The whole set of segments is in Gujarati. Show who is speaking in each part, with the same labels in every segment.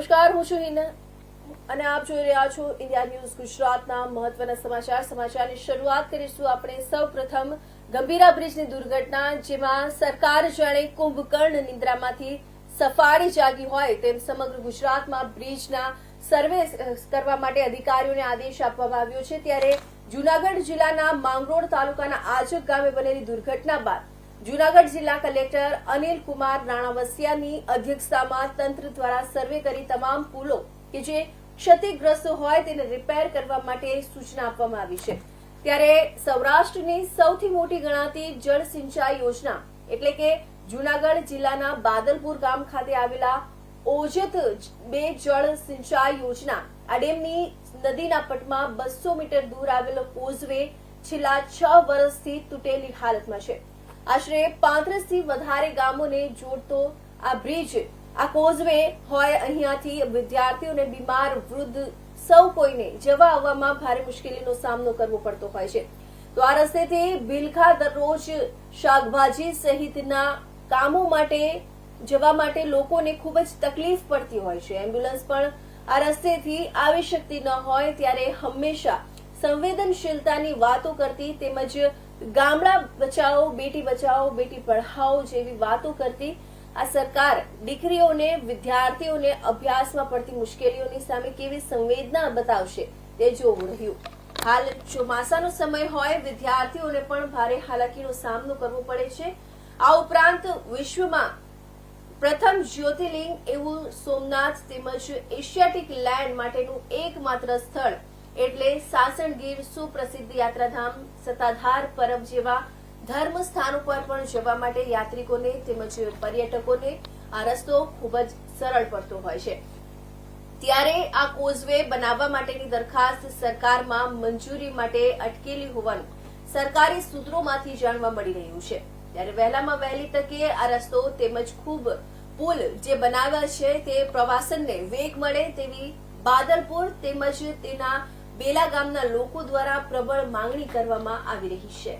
Speaker 1: નમસ્કાર, હું છું હિના અને આપ જોઈ રહ્યા છો ઇન્ડિયા ન્યૂઝ ગુજરાતના મહત્વના સમાચાર. સમાચારની શરૂઆત કરીશું આપણે. સૌ પ્રથમ ગંભીરા બ્રિજની દુર્ઘટના જેમાં સરકાર જાણે કુંભકર્ણ નિંદ્રામાંથી સફાળી જાગી હોય તેમ સમગ્ર ગુજરાતમાં બ્રિજના સર્વે કરવા માટે અધિકારીઓને આદેશ આપવામાં આવ્યો છે. ત્યારે જૂનાગઢ જિલ્લાના માંગરોળ તાલુકાના આજક ગામે બનેલી દુર્ઘટના બાદ જૂનાગઢ જિલ્લા કલેક્ટર અનિલ કુમાર રાણાવસિયાની અધ્યક્ષતામાં તંત્ર દ્વારા સર્વે કરી તમામ પુલો કે જે ક્ષતિગ્રસ્ત હોય તેને રિપેર કરવા માટે સૂચના આપવામાં આવી છે. ત્યારે સૌરાષ્ટ્રની સૌથી મોટી ગણાતી જળ સિંચાઈ યોજના એટલે કે જુનાગઢ જિલ્લાના બાદલપુર ગામ ખાતે આવેલા ઓજત બે જળ સિંચાઈ યોજના આ ડેમની નદીના પટમાં બસો મીટર દૂર આવેલો કોઝવે છેલ્લા છ વર્ષથી તૂટેલી હાલતમાં છે. આશરે પાંત્રીસથી વધારે ગામોને જોડતો આ બ્રિજ, આ કોઝવે હોય અહીંયાથી વિદ્યાર્થીઓને બીમાર, વૃદ્ધ સૌ કોઈને જવા આવવામાં ભારે મુશ્કેલીનો સામનો કરવો પડતો હોય છે. તો આ રસ્તેથી ભીલખા દરરોજ શાકભાજી સહિતના કામો માટે જવા માટે લોકોને ખૂબ જ તકલીફ પડતી હોય છે. એમ્બ્યુલન્સ પણ આ રસ્તેથી આવી શકતી ન હોય, ત્યારે હંમેશા સંવેદનશીલતાની વાતો કરતી તેમજ ગામડા બચાવો, બેટી બચાવો, બેટી પઢાઓ જેવી વાતો કરતી આ સરકાર દીકરીઓને, વિદ્યાર્થીઓને અભ્યાસમાં પડતી મુશ્કેલીઓની સામે કેવી સંવેદના બતાવશે તે જોવું રહ્યું. હાલ ચોમાસાનો સમય હોય, વિદ્યાર્થીઓને પણ ભારે હાલાકીનો સામનો કરવો પડે છે. આ ઉપરાંત વિશ્વમાં પ્રથમ જ્યોતિર્લિંગ એવું સોમનાથ તેમજ એશિયાટિક લેન્ડ માટેનું એકમાત્ર સ્થળ એટલે સાસણગીર સુપ્રસિદ્ધ યાત્રાધામ, સત્તાધાર પરબ જેવા ધર્મ સ્થાન ઉપર પણ જવા માટે યાત્રિકોને તેમજ પર્યટકોને આ રસ્તો ખૂબ જ સરળ પડતો હોય છે. ત્યારે આ કોઝવે બનાવવા માટેની દરખાસ્ત સરકારમાં મંજૂરી માટે અટકેલી હોવાનું સરકારી સૂત્રોમાંથી જાણવા મળી રહ્યું છે. ત્યારે વહેલામાં વહેલી તકે આ રસ્તો તેમજ ખૂબ પુલ જે બનાવ્યા છે તે પ્રવાસનને વેગ મળે તેવી બાદલપુર તેમજ તેના બેલા ગામના લોકો દ્વારા પ્રબળ માંગણી કરવામાં આવી રહી છે.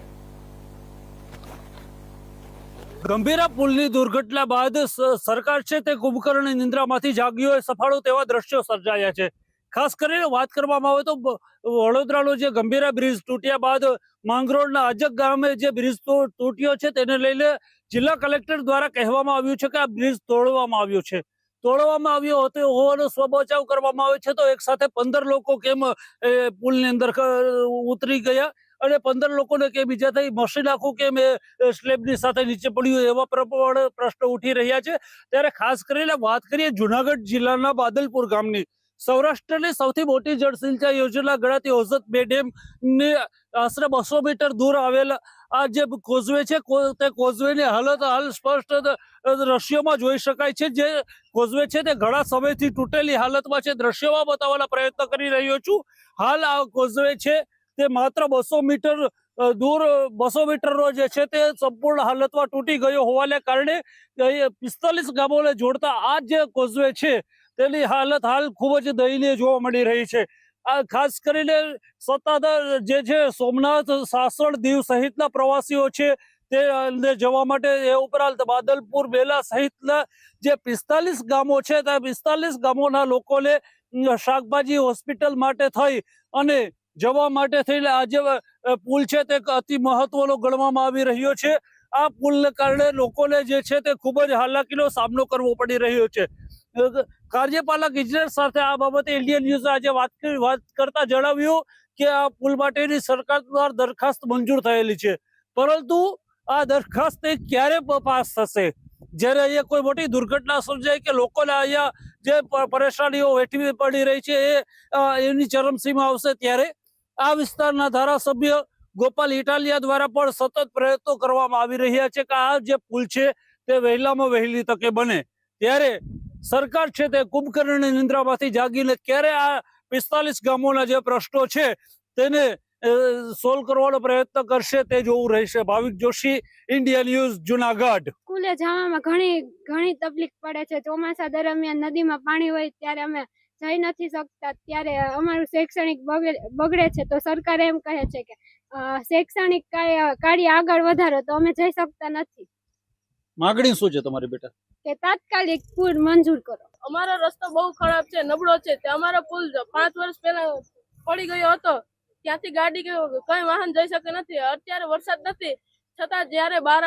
Speaker 2: ગંભીરા પુલની દુર્ઘટના બાદ સરકાર છે તે કુંભકર્ણ નિંદ્રામાંથી જાગ્યો સફાળો તેવા દ્રશ્યો સર્જાયા છે. ખાસ કરીને વાત કરવામાં આવે તો વડોદરાનો જે ગંભીરા બ્રિજ તૂટ્યા બાદ માંગરોળના અજક ગામે જે બ્રિજ તૂટ્યો છે, તેને લઈને જિલ્લા કલેક્ટર દ્વારા કહેવામાં આવ્યું છે કે આ બ્રિજ તોડવામાં આવ્યો છે. તોડવામાં આવ્યો હતો હોવાનો સ્વબચાવ કરવામાં આવે છે. તો એક સાથે પંદર લોકો કેમ, એ, પુલની અંદર ઉતરી ગયા અને પંદર લોકોને કે બીજા થઈ મશીન આખું કેમ, એ સ્લેબની સાથે નીચે પડ્યું એવા પ્રબળ પ્રશ્નો ઉઠી રહ્યા છે. ત્યારે ખાસ કરીને વાત કરીએ જુનાગઢ જિલ્લાના બાદલપુર ગામની. સૌરાષ્ટ્રની સૌથી મોટી જળ યોજના ગણાતી ઓઝત બે ડેમ ને આશરે બસો મીટર દૂર આવેલા આ જે કોઝવે છે તે કોઝવેની હાલત હાલ સ્પષ્ટ દ્રશ્યોમાં જોઈ શકાય છે. જે કોઝવે છે તે ઘણા સમયથી તૂટેલી હાલતમાં છે. દ્રશ્યોમાં બતાવવાના પ્રયત્ન કરી રહ્યો છું. હાલ આ કોઝવે છે તે માત્ર બસો મીટર દૂર, બસો મીટરનો જે છે તે સંપૂર્ણ હાલતમાં તૂટી ગયો હોવાને કારણે પિસ્તાલીસ ગામોને જોડતા આ જે કોઝવે છે તેની હાલત હાલ ખૂબ જ દયનીય જોવા મળી રહી છે. આ ખાસ કરીને સત્તાધાર જે છે સોમનાથ સાસણ દીવ સહિતના પ્રવાસીઓ છે, તે જવા માટે એ ઉપરાંત બાદલપુર, બેલા સહિતના જે પિસ્તાલીસ ગામો છે, તે પિસ્તાલીસ ગામોના લોકોને શાકભાજી હોસ્પિટલ માટે થઈ અને જવા માટે થઈને આ જે પુલ છે, તે અતિ મહત્વનો ગણવામાં આવી રહ્યો છે. આ પુલને કારણે લોકોને જે છે, તે ખૂબ જ હાલાકીનો સામનો કરવો પડી રહ્યો છે. કાર્યપાલક ઇજનેર સાથે આ બાબતે ઇન્ડિયન ન્યૂઝ આજે વાત વાત કરતા જણાવ્યું કે આ પુલ માટેની સરકાર દ્વારા દરખાસ્ત મંજૂર થયેલી છે. પરંતુ આ દરખાસ્ત ક્યારે પાસ થશે? જ્યારે અહીંયા કોઈ મોટી દુર્ઘટના સર્જાય કે લોકોને અહીંયા જે પરેશાનીઓ વેઠવી પડી રહી છે એ એની ચરમસીમા આવશે ત્યારે? આ વિસ્તારના ધારાસભ્ય ગોપાલ ઇટાલિયા દ્વારા પણ સતત પ્રયત્નો કરવામાં આવી રહ્યા છે કે આ જે પુલ છે તે વહેલામાં વહેલી તકે બને. ત્યારે સરકાર છે તે કુંભકર્ણની નિંદ્રામાંથી જાગીને ક્યારે આ પિસ્તાલીસ ગામોના જે પ્રશ્નો છે તેને સોલ્વ કરવાનો પ્રયત્ન કરશે તે જોવું રહેશે. Bhavik Joshi India news Junagadh.
Speaker 3: સ્કૂલે જવામાં ઘણી ઘણી તકલીફ પડે છે. ચોમાસા દરમિયાન નદીમાં પાણી હોય ત્યારે અમે જઈ નથી શકતા. ત્યારે અમારું શૈક્ષણિક બગડે છે. તો સરકાર એમ કહે છે કે શૈક્ષણિક કાર્ય આગળ વધારો તો અમે જઈ શકતા નથી.
Speaker 2: માગણી શું છે તમારી બેટા?
Speaker 3: કે તાત્કાલિક પુલ મંજૂર કરો.
Speaker 4: અમારો રસ્તો બહુ ખરાબ છે નબળો છે. તે અમારો પુલ પાંચ વર્ષ પહેલા પડી ગયો હતો. ત્યાંથી ગાડી કે કઈ વાહન જઈ શકે નથી. અત્યારે વરસાદ નથી. છતાં જ્યારે બાર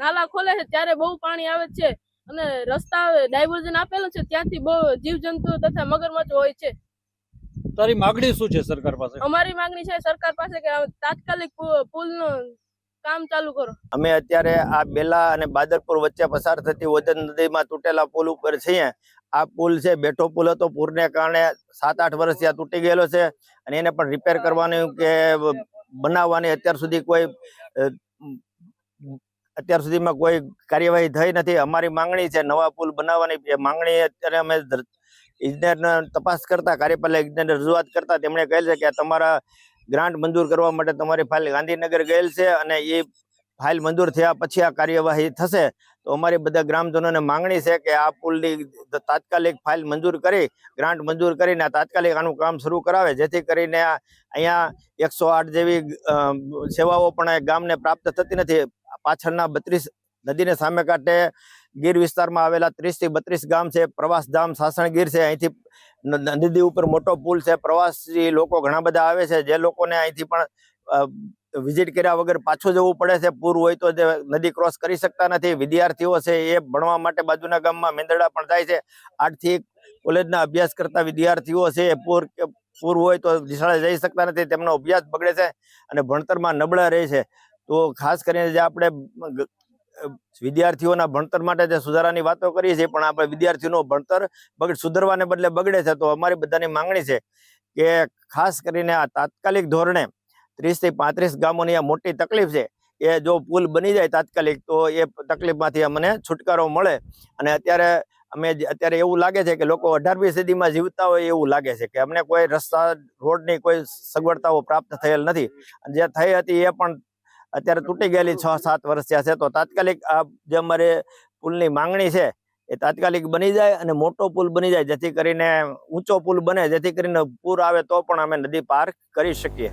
Speaker 4: નાલા ખોલે છે ત્યારે બહુ પાણી આવે છે અને રસ્તા ડાયવર્ઝન આપેલું છે ત્યાંથી બહુ જીવજંતુ તથા મગરમચ્છ હોય છે.
Speaker 2: તારી માગણી શું છે સરકાર પાસે?
Speaker 4: અમારી માંગણી છે સરકાર પાસે કે આ તાત્કાલિક પુલ પુલનું કામ ચાલુ કરો.
Speaker 5: અમે અત્યારે આ બેલા અને બાદરપુર વચ્ચે પસાર થતી વજન નદીમાં તૂટેલા પુલ ઉપર છીએ. આ પુલ છે, બેઠો પુલ હતો પૂરને કારણે સાત આઠ વર્ષથી આ તૂટી ગયેલો છે અને એને પણ રિપેર કરવાની કે બનાવવાની અત્યાર સુધી કોઈ અત્યાર સુધીમાં કોઈ કાર્યવાહી થઈ નથી. અમારી માંગણી છે નવા પુલ બનાવવાની. માંગણી અત્યારે અમે ઇજનેરને તપાસ કરતા, કાર્યપાલિકા ઇજનેરને રજૂઆત કરતા તેમણે કહેલ છે કે તમારા ગ્રાન્ટ મંજૂર કરવા માટે તમારી ફાઇલ ગાંધીનગર ગયેલ છે અને એ ફાઇલ મંજૂર થયા પછી આ કાર્યવાહી થશે. તો અમારી બધા ગ્રામજનોને માંગણી છે કે આ પુલની તાત્કાલિક ફાઇલ મંજૂર કરી, ગ્રાન્ટ મંજૂર કરીને તાત્કાલિક આનું કામ શરૂ કરાવે, જેથી કરીને અહીંયા એકસો જેવી સેવાઓ પણ ગામને પ્રાપ્ત થતી નથી. પાછળના બત્રીસ નદીને સામે કાંઠે ગીર વિસ્તારમાં આવેલા ત્રીસથી બત્રીસ ગામ છે, પ્રવાસ ધામ સાસણગીર છે, અહીંથી નદી ઉપર મોટો પુલ છે, પ્રવાસી લોકો ઘણા બધા આવે છે, જે લોકોને અહીંથી પણ વિઝિટ કર્યા વગર પાછું જવું પડે છે, પૂર હોય તો જે નદી ક્રોસ કરી શકતા નથી, વિદ્યાર્થીઓ છે એ ભણવા માટે બાજુના ગામમાં મેંદરડા પણ જાય છે, આઠથી કોલેજના અભ્યાસ કરતા વિદ્યાર્થીઓ છે એ પૂર પૂર હોય તો નિશાળે જઈ શકતા નથી, તેમનો અભ્યાસ બગડે છે અને ભણતરમાં નબળા રહે છે. તો ખાસ કરીને જે આપણે વિદ્યાર્થીઓના ભણતર માટે જે સુધારાની વાતો કરીએ છીએ, પણ આપણે વિદ્યાર્થીઓનું ભણતર બગડ સુધરવાને બદલે બગડે છે, તો અમારી બધાની માંગણી છે કે ખાસ કરીને આ તાત્કાલિક ધોરણે ત્રીસથી પાંત્રીસ ગામોની આ મોટી તકલીફ છે એ જો પુલ બની જાય તાત્કાલિક, તો એ તકલીફમાંથી અમને છુટકારો મળે. અને અત્યારે અમે અત્યારે એવું લાગે છે કે લોકો અઢારમી સદીમાં જીવતા હોય એવું લાગે છે કે અમને કોઈ રસ્તા, રોડની કોઈ સગવડતાઓ પ્રાપ્ત થયેલ નથી. અને જે થઈ હતી એ પણ અત્યારે તૂટી ગયેલી છ, સાત વર્ષ થયા છે. તો તાત્કાલિક આ જે અમારે પુલની માંગણી છે, એ તાત્કાલિક બની જાય અને મોટો પુલ બની જાય, જેથી કરીને ઊંચો પુલ બને, જેથી કરીને પૂર આવે તો પણ અમે નદી પાર કરી શકીએ.